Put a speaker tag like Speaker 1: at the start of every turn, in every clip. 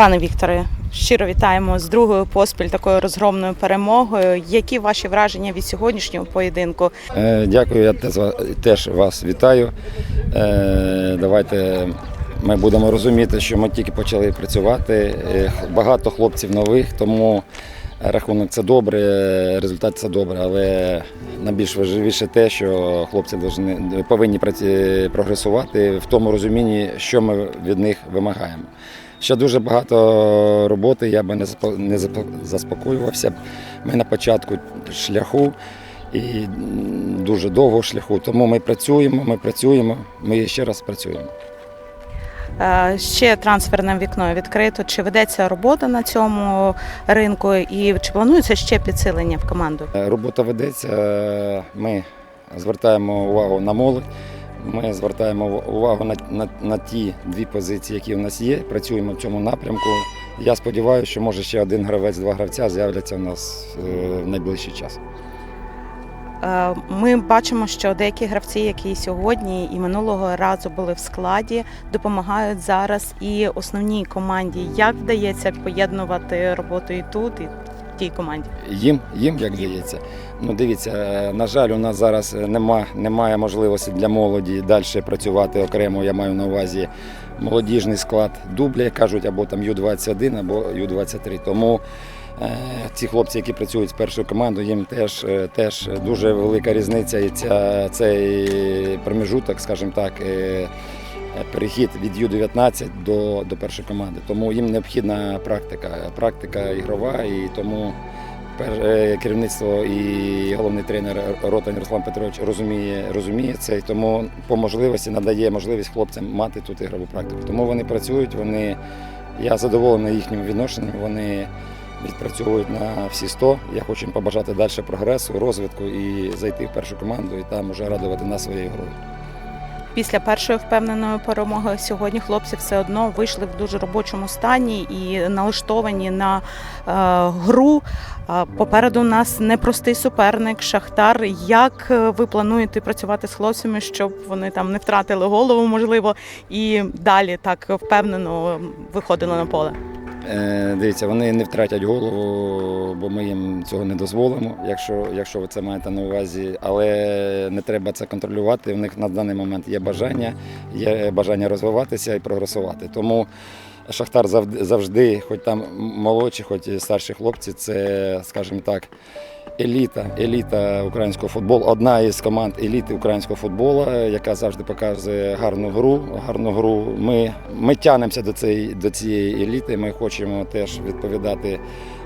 Speaker 1: Пане Вікторе, щиро вітаємо з другою поспіль такою розгромною перемогою. Які ваші враження від сьогоднішнього поєдинку?
Speaker 2: Е, Дякую, я теж вас вітаю. Е, Давайте ми будемо розуміти, що ми тільки почали працювати. Е, Багато хлопців нових, тому рахунок це добре, результат це добре, але найбільш важливіше те, що хлопці повинні прогресувати в тому розумінні, що ми від них вимагаємо. Ще дуже багато роботи, я би не заспокоювався. Ми на початку шляху і дуже довго шляху. Тому ми працюємо, ми працюємо, ми ще раз працюємо.
Speaker 1: Е, Ще трансферне вікно відкрито. Чи ведеться робота на цьому ринку, і чи планується ще підсилення в команду?
Speaker 2: Робота ведеться. Ми звертаємо увагу на молодь. Ми звертаємо увагу на, на, на ті дві позиції, які в нас є. Працюємо в цьому напрямку. Я сподіваюся, що може ще один гравець, два гравця з'являться у нас е, в найближчий час.
Speaker 1: Е, Ми бачимо, що деякі гравці, які сьогодні і минулого разу були в складі, допомагають зараз і основній команді. Як вдається поєднувати роботу і тут, і в тій команді?
Speaker 2: Їм, їм як дається. Ну дивіться, е, на жаль, у нас зараз нема, немає можливості для молоді далі працювати окремо. Я маю на увазі молодіжний склад дубля, кажуть, або там Ю-21, або Ю-23. Тому е, ці хлопці, які працюють з першою командою, їм теж, е, теж дуже велика різниця. І ця, цей проміжуток, скажімо так. Е, Перехід від Ю-19 до, до першої команди. Тому їм необхідна практика, практика ігрова, і тому е, керівництво і головний тренер Ротань Руслан Петрович розуміє, розуміє це, і тому по можливості надає можливість хлопцям мати тут ігрову практику. Тому вони працюють, вони, я задоволений їхнім відношенням, вони відпрацьовують на всі 100. Я хочу їм побажати далі прогресу, розвитку і зайти в першу команду і там уже радувати нас своєю грою.
Speaker 1: Після першої впевненої перемоги сьогодні хлопці все одно вийшли в дуже робочому стані і налаштовані на е, гру. Попереду у нас непростий суперник Шахтар. Як е, ви плануєте працювати з хлопцями, щоб вони там не втратили голову, можливо, і далі так впевнено виходили на поле?
Speaker 2: Е, Дивіться, вони не втратять голову, бо ми їм цього не дозволимо, якщо, якщо ви це маєте на увазі. Але не треба це контролювати. У них на даний момент є бажання, є бажання розвиватися і прогресувати. Тому Шахтар завжди, хоч там молодші, хоч і старші хлопці, це, скажімо так, еліта, еліта українського футболу, одна із команд еліти українського футболу, яка завжди показує гарну гру. Гарну гру. Ми, ми тянемося до цієї, до цієї еліти. Ми хочемо теж відповідати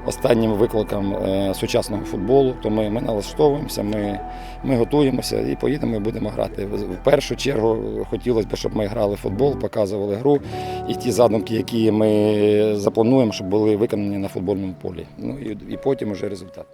Speaker 2: останнім викликам е, сучасного футболу. То ми налаштовуємося, ми, ми готуємося і поїдемо і будемо грати. В першу чергу хотілося б, щоб ми грали в футбол, показували гру і ті задумки, які ми заплануємо, щоб були виконані на футбольному полі. Ну і, і потім вже результат.